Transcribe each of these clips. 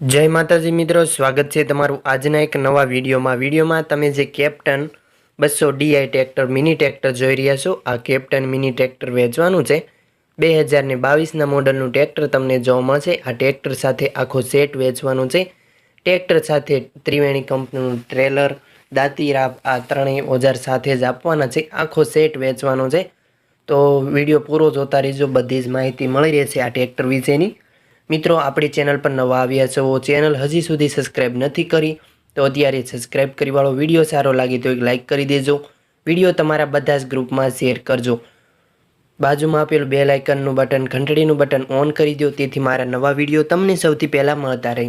જય માતાજી મિત્રો, સ્વાગત છે તમારું આજના એક નવા વિડીયોમાં. વિડીયોમાં તમે જે કેપ્ટન બસો ડીઆઈ ટ્રેક્ટર, મિની ટ્રેક્ટર જોઈ રહ્યા છો, આ કેપ્ટન મિની ટ્રેક્ટર વેચવાનું છે. બે હજારને બાવીસના મોડલનું ટ્રેક્ટર તમને જોવા મળશે. આ ટ્રેક્ટર સાથે આખો સેટ વેચવાનું છે. ટ્રેક્ટર સાથે ત્રિવેણી કંપનીનું ટ્રેલર, દાંતી રાપ આ ત્રણેય ઓજાર સાથે જ આપવાના છે. આખો સેટ વેચવાનો છે. તો વીડિયો પૂરો જોતા રહેજો. બધી જ માહિતી મળી રહેશે આ ટ્રેક્ટર વિશેની. મિત્રો, આપણી ચેનલ પર નવા આવ્યા છો ચેનલ હજી સુધી સબસ્ક્રાઈબ નથી કરી, તો અત્યારે સબસ્ક્રાઈબ કરીવાળો વીડિયો સારો લાગે તો એક લાઇક કરી દેજો. વીડિયો તમારા બધા જ ગ્રુપમાં શેર કરજો. બાજુમાં આપેલું બે લાઇકનનું બટન, ઘંટડીનું બટન ઓન કરી દો, તેથી મારા નવા વીડિયો તમને સૌથી પહેલાં મળતા રહે.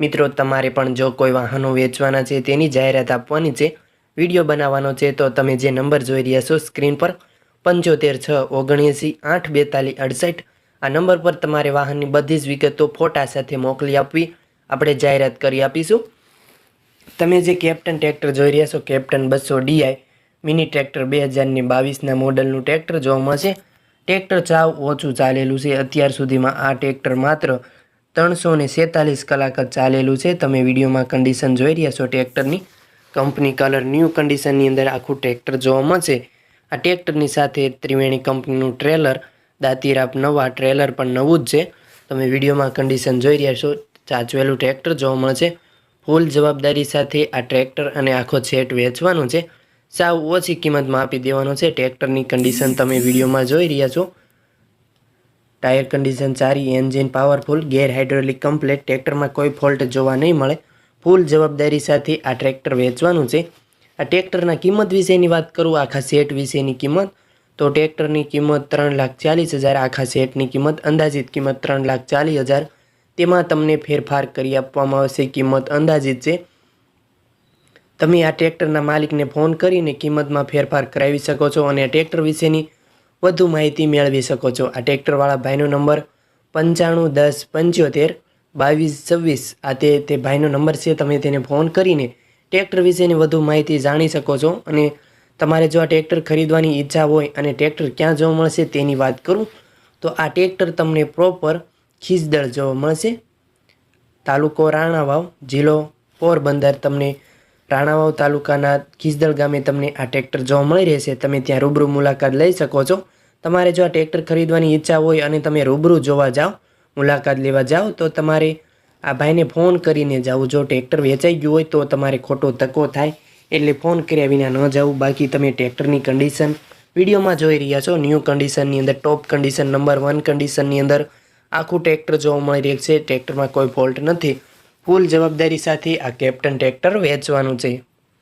મિત્રો, તમારે પણ જો કોઈ વાહનો વેચવાના છે, તેની જાહેરાત આપવાની છે, વીડિયો બનાવવાનો છે, તો તમે જે નંબર જોઈ રહ્યા છો, સ્ક્રીન પર પંચોતેર છ ઓગણએંસી આઠ બેતાલીસ અડસઠ આ નંબર પર તમારે વાહનની બધી જ વિગતો ફોટા સાથે મોકલી આપવી. આપણે જાહેરાત કરી આપીશું. તમે જે કેપ્ટન ટ્રેક્ટર જોઈ રહ્યા છો, કેપ્ટન બસો ડીઆઈ મિની ટ્રેક્ટર બે હજારની બાવીસના મોડલનું ટ્રેક્ટર જોવા મળશે. ટ્રેક્ટર ચાવ ઓછું ચાલેલું છે. અત્યાર સુધીમાં આ ટ્રેક્ટર માત્ર ત્રણસો ને સેતાલીસ કલાક જ ચાલેલું છે. તમે વિડીયોમાં કન્ડિશન જોઈ રહ્યા છો ટ્રેક્ટરની. કંપની કલર ન્યૂ કન્ડિશનની અંદર આખું ટ્રેક્ટર જોવા મળશે. આ ટ્રેક્ટરની સાથે ત્રિવેણી કંપનીનું ટ્રેલર દાંતીરાપ નવા ટ્રેલર પણ નવું જ છે. તમે વિડીયોમાં કન્ડિશન જોઈ રહ્યા છો. ચાચવેલું ટ્રેક્ટર જોવા મળશે ફૂલ જવાબદારી સાથે આ ટ્રેક્ટર અને આખો સેટ વેચવાનું છે. સાવ ઓછી કિંમતમાં આપી દેવાનો છે. ટ્રેક્ટરની કન્ડિશન તમે વિડીયોમાં જોઈ રહ્યા છો. ટાયર કન્ડિશન સારી engine powerful gear hydraulic complete ટ્રેક્ટરમાં કોઈ ફોલ્ટ જોવા નહીં મળે. ફૂલ જવાબદારી સાથે આ ટ્રેક્ટર વેચવાનું છે. આ ટ્રેક્ટરના કિંમત વિશેની વાત કરું, આખા સેટ વિશેની કિંમત. તો ટ્રેક્ટરની કિંમત ત્રણ લાખ ચાલીસ હજાર, આખા સેટની કિંમત અંદાજિત કિંમત ત્રણ લાખ ચાલીસ હજાર. તેમાં તમને ફેરફાર કરી આપવામાં આવશે કિંમત અંદાજિત છે. તમે આ ટ્રેક્ટરના માલિકને ફોન કરીને કિંમતમાં ફેરફાર કરાવી શકો છો અને ટ્રેક્ટર વિશેની વધુ માહિતી મેળવી શકો છો. આ ટ્રેક્ટરવાળા ભાઈનો નંબર પંચાણું દસ પંચોતેર બાવીસ છવ્વીસ. આ તે તે ભાઈનો નંબર છે. તમે તેને ફોન કરીને ટ્રેક્ટર વિશેની વધુ માહિતી જાણી શકો છો અને તમારે જો આ ટ્રેક્ટર ખરીદવાની ઈચ્છા હોય અને ટ્રેક્ટર ક્યાં જોવા મળશે તેની વાત કરું, તો આ ટ્રેક્ટર તમને પ્રોપર ખીજદળ જોવા મળશે. તાલુકો રાણાવાવ, જિલ્લો પોરબંદર તમને રાણાવાવ તાલુકાના ખીજદળ ગામે તમને આ ટ્રેક્ટર જોવા મળી રહેશે. તમે ત્યાં રૂબરૂ મુલાકાત લઈ શકો છો. તમારે જો આ ટ્રેક્ટર ખરીદવાની ઈચ્છા હોય અને તમે રૂબરૂ જોવા જાઓ, મુલાકાત લેવા જાઓ, તો તમારે આ ભાઈને ફોન કરીને જાઓ. જો ટ્રેક્ટર વેચાઈ ગયું હોય તો તમારે ખોટો ધક્કો થાય. એટલે ફોન કર્યા વિના ન જવું બાકી તમે ટ્રેક્ટરની કન્ડિશન વિડીયોમાં જોઈ રહ્યા છો. ન્યૂ કન્ડિશનની અંદર ટોપ કન્ડિશન નંબર વન કન્ડિશનની અંદર આખું ટ્રેક્ટર જોવા મળી રહ્યું છે. ટ્રેક્ટરમાં કોઈ ફોલ્ટ નથી. ફૂલ જવાબદારી સાથે આ કેપ્ટન ટ્રેક્ટર વેચવાનું છે.